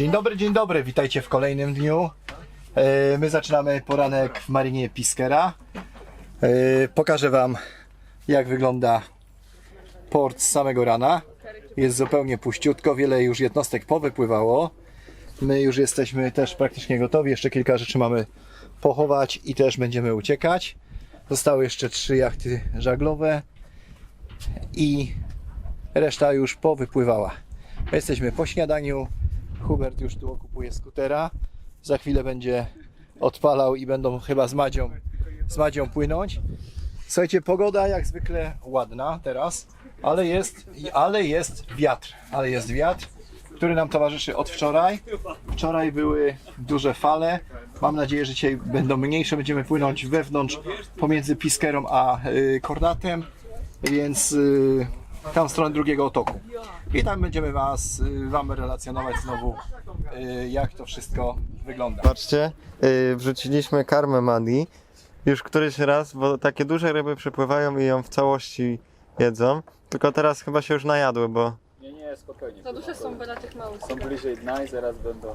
Dzień dobry, dzień dobry, witajcie w kolejnym dniu. E, My zaczynamy poranek w marinie Piskera. E, Pokażę Wam, jak wygląda port z samego rana. Jest zupełnie puściutko, wiele już jednostek powypływało. My już jesteśmy też praktycznie gotowi, jeszcze kilka rzeczy mamy pochować i też będziemy uciekać. Zostały jeszcze trzy jachty żaglowe i reszta już powypływała. My jesteśmy po śniadaniu. Hubert już tu okupuje skutera. Za chwilę będzie odpalał i będą chyba z Madzią, z Madzią płynąć. Słuchajcie, pogoda jak zwykle ładna teraz, ale jest, ale jest wiatr. Ale jest wiatr, który nam towarzyszy od wczoraj. Wczoraj były duże fale. Mam nadzieję, że dzisiaj będą mniejsze. Będziemy płynąć wewnątrz pomiędzy Piskerą a y, Kornatem, więc y, tam w stronę drugiego otoku. I tam będziemy was, y, Wam relacjonować znowu, y, jak to wszystko wygląda. Patrzcie, yy, wrzuciliśmy karmę Madi już któryś raz, bo takie duże ryby przypływają i ją w całości jedzą. Tylko teraz chyba się już najadły, bo Nie, nie, spokojnie. Za duże są dla tych małych. Są bliżej dna i zaraz będą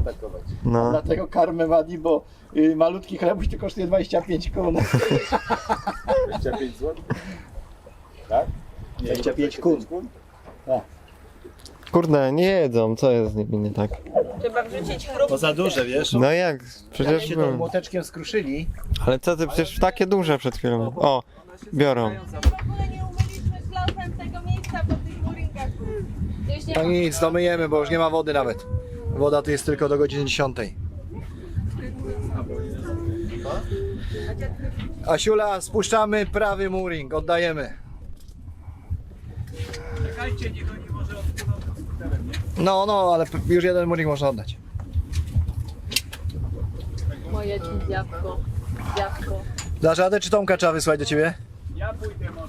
atakować. no. Dlatego karmę Wadi, bo y, malutki chlebuś to kosztuje 25 kun. 25 zł? Tak? Nie, 25 kun. Kurde, nie jedzą, co jest z nimi nie tak? Trzeba wrzucić chrupki. To za duże, wiesz? No jak? Przecież się tą młoteczkiem skruszyli. Ale co ty, przecież takie duże przed chwilą. O, biorą. W ogóle nie umyliśmy z losem tego miejsca po tych muringach. Już nie No ma. nic, domyjemy, bo już nie ma wody nawet. Woda tu jest tylko do godziny 10. Asiula, spuszczamy prawy mooring, oddajemy. No, no, ale p- już jeden mooring można oddać. Moje dziadko. Dziadko. Dasz radę, czy Tomka trzeba wysłać do ciebie?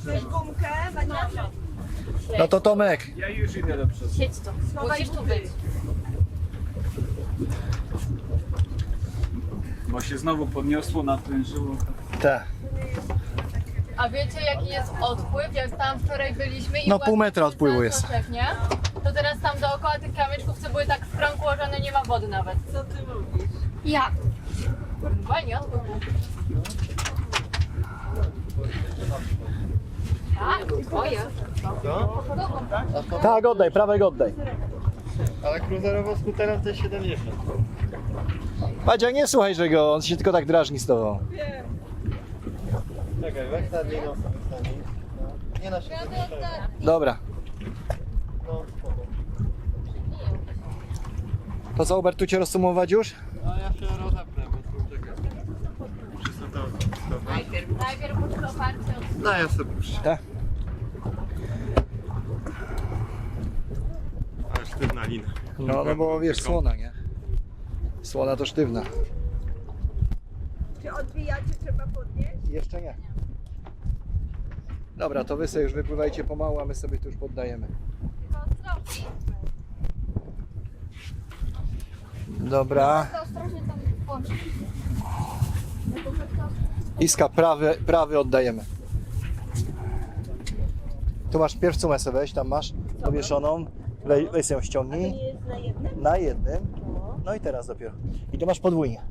Chcesz gumkę, Wania? No to Tomek. Ja już idę do przodu. Siedź tu. Musisz tu być. Bo się znowu podniosło, natwężyło. Tak. A wiecie jaki jest odpływ? Jak tam wczoraj byliśmy i No, była pół metra taka odpływu jest. soczek, nie? To teraz tam dookoła tych kamyczków, co były tak w krąg ułożone, nie ma wody nawet. Co ty mówisz? Ja. Fajnie odpływ był. Tak, twoje. Tak, oddaj, prawego oddaj. Ale cruiserowo skuterem to jest 70. Madzia, nie słuchaj, że go, on się tylko tak drażni z tobą. Czekaj, weź. Nie na siebie. Dobra. No, spoko. To co, Hubert, tu cię rozsumować już? A ja się rozepnę, bo tu czekaj. Wszystko to. Dobra. Najpierw muszę oparcie od No ja sobie puszczę. Tak. Ale sztywna lina. No, no bo wiesz, słona, nie? Słona to sztywna. Czy odbijacie trzeba podnieść? Jeszcze nie. Dobra, to wy sobie już wypływajcie pomału, a my sobie tu już poddajemy. Dobra. Iska, prawy, prawy oddajemy. Tu masz pierwszą mesę weź, tam masz powieszoną. Wej, weź ją ściągnij. Na jednym? Na jednym. No i teraz dopiero. I tu masz podwójnie.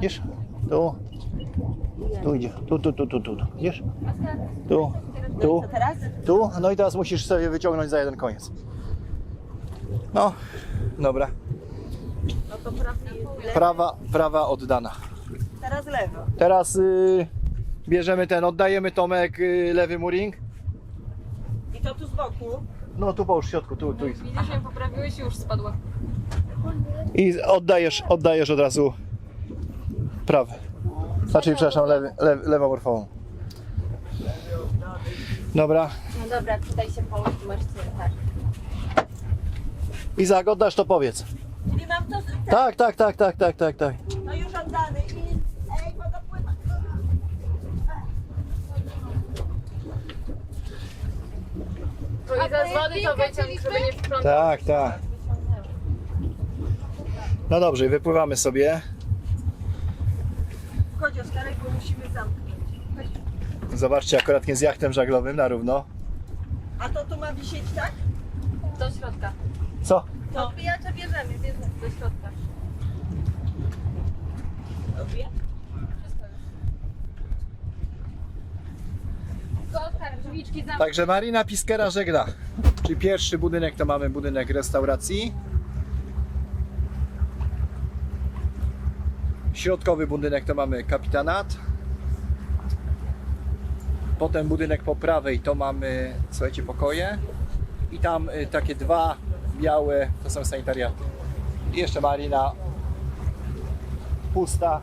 Wiesz? Tu. Tu idzie. Tu, tu, tu, tu, tu. tu. Wiesz? Tu. Tu. Tu. No i teraz musisz sobie wyciągnąć za jeden koniec. No. Dobra. No jest. Prawa, prawa oddana. Teraz lewo. Teraz y, bierzemy ten, oddajemy Tomek y, lewy mooring. I to tu z boku. No tu połóż w środku, tu, tu. Widzisz, że poprawiłeś i już spadła. I oddajesz, oddajesz od razu prawy. Znaczy, przepraszam, lewy, lewy, lewą morfową. Dobra. No dobra, tutaj się połóż, masz tak. Izak, oddasz to powiedz. Czyli mam to... Tak, tak, tak, tak, tak, tak, tak. No już oddany i... Ej, woda pływa. I za z wody to wyciąg, żeby nie wplątać. Tak, tak. No dobrze, i wypływamy sobie. Chodź Oskarek, bo musimy zamknąć. Zobaczcie, akurat nie z jachtem żaglowym na równo. A to tu ma wisieć tak? Do środka. Co? To odbijacze bierzemy, bierzemy do środka. Oskar, drzwiczki zamknij. Także Marina Piskera żegna. Czyli pierwszy budynek to mamy budynek restauracji. Środkowy budynek to mamy kapitanat. Potem budynek po prawej to mamy, słuchajcie, pokoje. I tam y, takie dwa białe to są sanitariaty. I jeszcze marina pusta.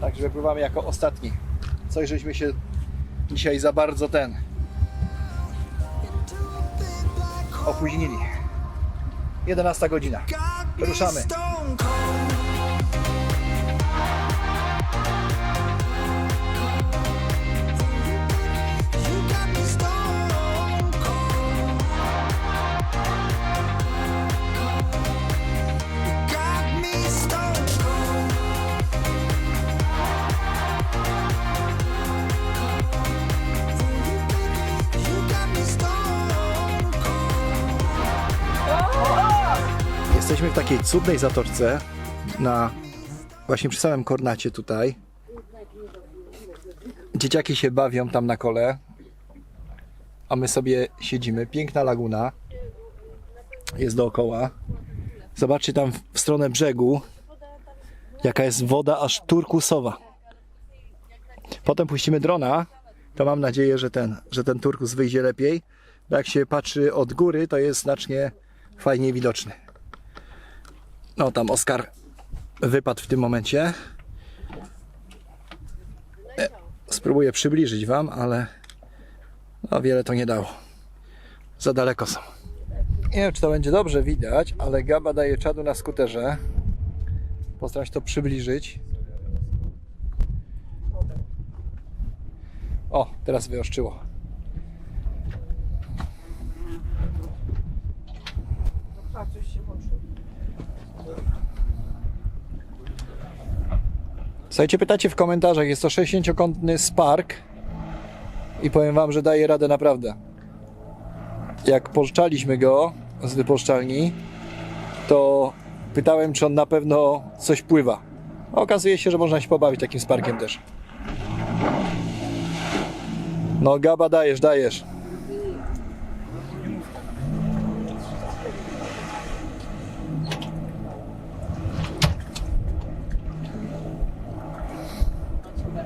Także wypływamy jako ostatni. Coś żeśmy się dzisiaj za bardzo ten opóźnili. 11 godzina. Ruszamy. Takiej cudnej zatoczce na właśnie przy samym kornacie tutaj. Dzieciaki się bawią tam na kole, a my sobie siedzimy. Piękna laguna jest dookoła. Zobaczcie tam w stronę brzegu, jaka jest woda aż turkusowa. Potem puścimy drona, to mam nadzieję, że ten, że ten turkus wyjdzie lepiej, bo jak się patrzy od góry, to jest znacznie fajniej widoczny. No tam Oskar wypadł w tym momencie. E, Spróbuję przybliżyć Wam, ale no wiele to nie dało. Za daleko są. Nie wiem, czy to będzie dobrze widać, ale Gaba daje czadu na skuterze. Postaram się to przybliżyć. O, teraz wyoszczyło. Słuchajcie, pytacie w komentarzach, jest to 60-kątny Spark i powiem wam, że daje radę naprawdę. Jak pożyczaliśmy go z wypożyczalni, to pytałem, czy on na pewno coś pływa. Okazuje się, że można się pobawić takim Sparkiem też. No Gaba, dajesz, dajesz.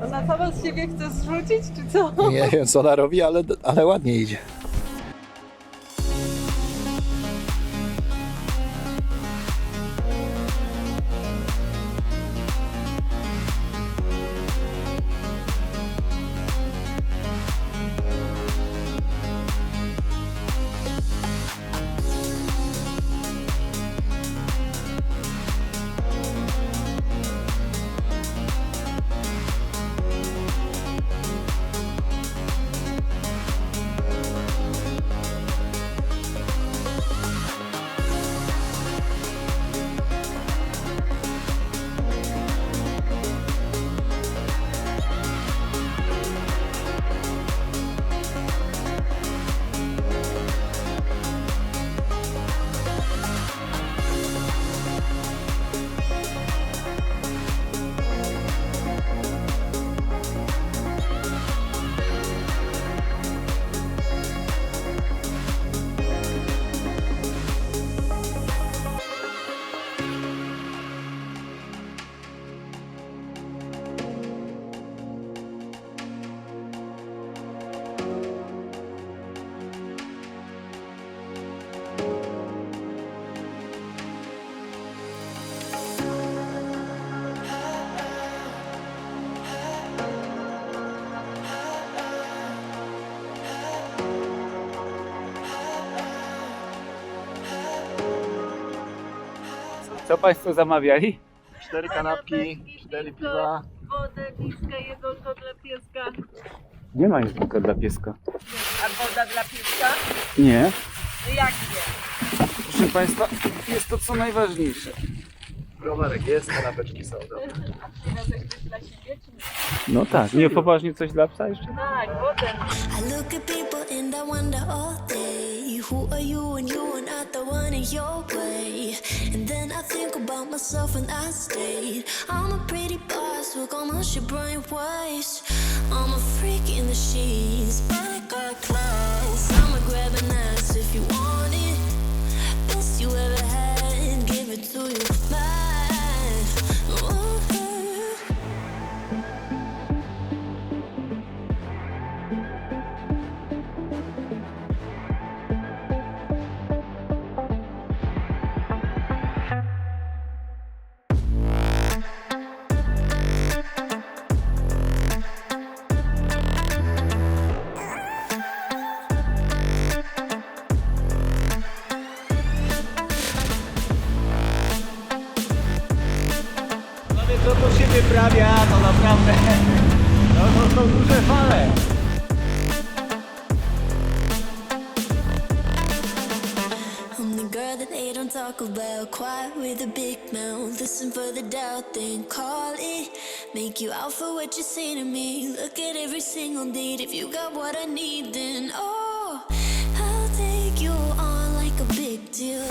Ona sama z siebie chce zrzucić, czy co? Nie wiem, co ona robi, ale, ale ładnie idzie. Co Państwo zamawiali? Cztery kanapki, cztery piwa. Wodę, piskę, jedzonko dla pieska. Nie ma jedzonka dla pieska. A woda dla pieska? Nie. No jak nie? Proszę Państwa, jest to co najważniejsze. Browarek jest, kanapeczki są. Dobra. No tak. Nie, poważnie coś dla psa jeszcze? I look at people and I wonder all day Who are you and you are not the one in your way? And then I think about myself and I stayed I'm a pretty boss, look my shit bright waist I'm a freak in the sheets, but I got class są. I'm the girl that they don't talk about. Quiet with a big mouth. Listen for the doubt, then call it. Make you out for what you say to me. Look at every single date. If you got what I need, then oh, I'll take you on like a big deal.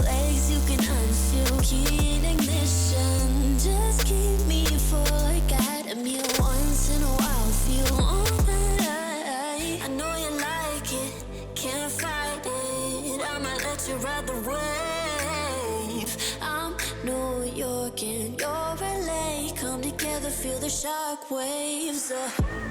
closer